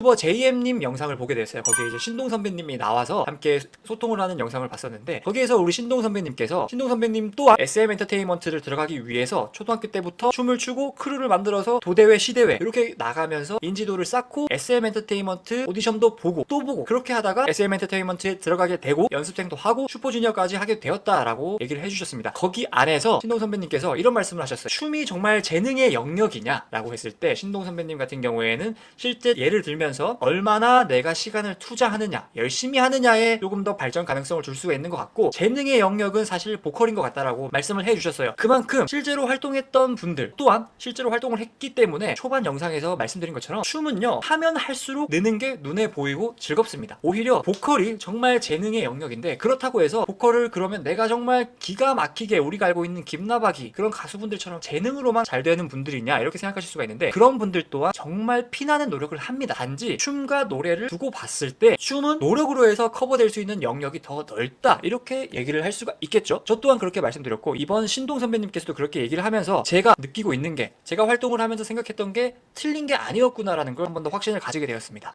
유튜버 JM님 영상을 보게 됐어요. 거기에 이제 신동 선배님이 나와서 함께 소통을 하는 영상을 봤었는데 거기에서 우리 신동 선배님께서 신동 선배님 또한 SM 엔터테인먼트를 들어가기 위해서 초등학교 때부터 춤을 추고 크루를 만들어서 도대회, 시대회 이렇게 나가면서 인지도를 쌓고 SM 엔터테인먼트 오디션도 보고 또 보고 그렇게 하다가 SM 엔터테인먼트에 들어가게 되고 연습생도 하고 슈퍼주니어까지 하게 되었다라고 얘기를 해주셨습니다. 거기 안에서 신동 선배님께서 이런 말씀을 하셨어요. 춤이 정말 재능의 영역이냐라고 했을 때 신동 선배님 같은 경우에는 실제 예를 들면 서 얼마나 내가 시간을 투자하느냐, 열심히 하느냐에 조금 더 발전 가능성을 줄 수가 있는 것 같고 재능의 영역은 사실 보컬인 것 같다라고 말씀을 해주셨어요. 그만큼 실제로 활동했던 분들 또한 실제로 활동을 했기 때문에 초반 영상에서 말씀드린 것처럼 춤은요 하면 할수록 느는 게 눈에 보이고 즐겁습니다. 오히려 보컬이 정말 재능의 영역인데 그렇다고 해서 보컬을 그러면 내가 정말 기가 막히게 우리가 알고 있는 김나박이 그런 가수분들처럼 재능으로만 잘 되는 분들이냐 이렇게 생각하실 수가 있는데 그런 분들 또한 정말 피나는 노력을 합니다. 단지 춤과 노래를 두고 봤을 때 춤은 노력으로 해서 커버될 수 있는 영역이 더 넓다 이렇게 얘기를 할 수가 있겠죠. 저 또한 그렇게 말씀드렸고 이번 신동 선배님께서도 그렇게 얘기를 하면서 제가 느끼고 있는 게 제가 활동을 하면서 생각했던 게 틀린 게 아니었구나라는 걸 한 번 더 확신을 가지게 되었습니다.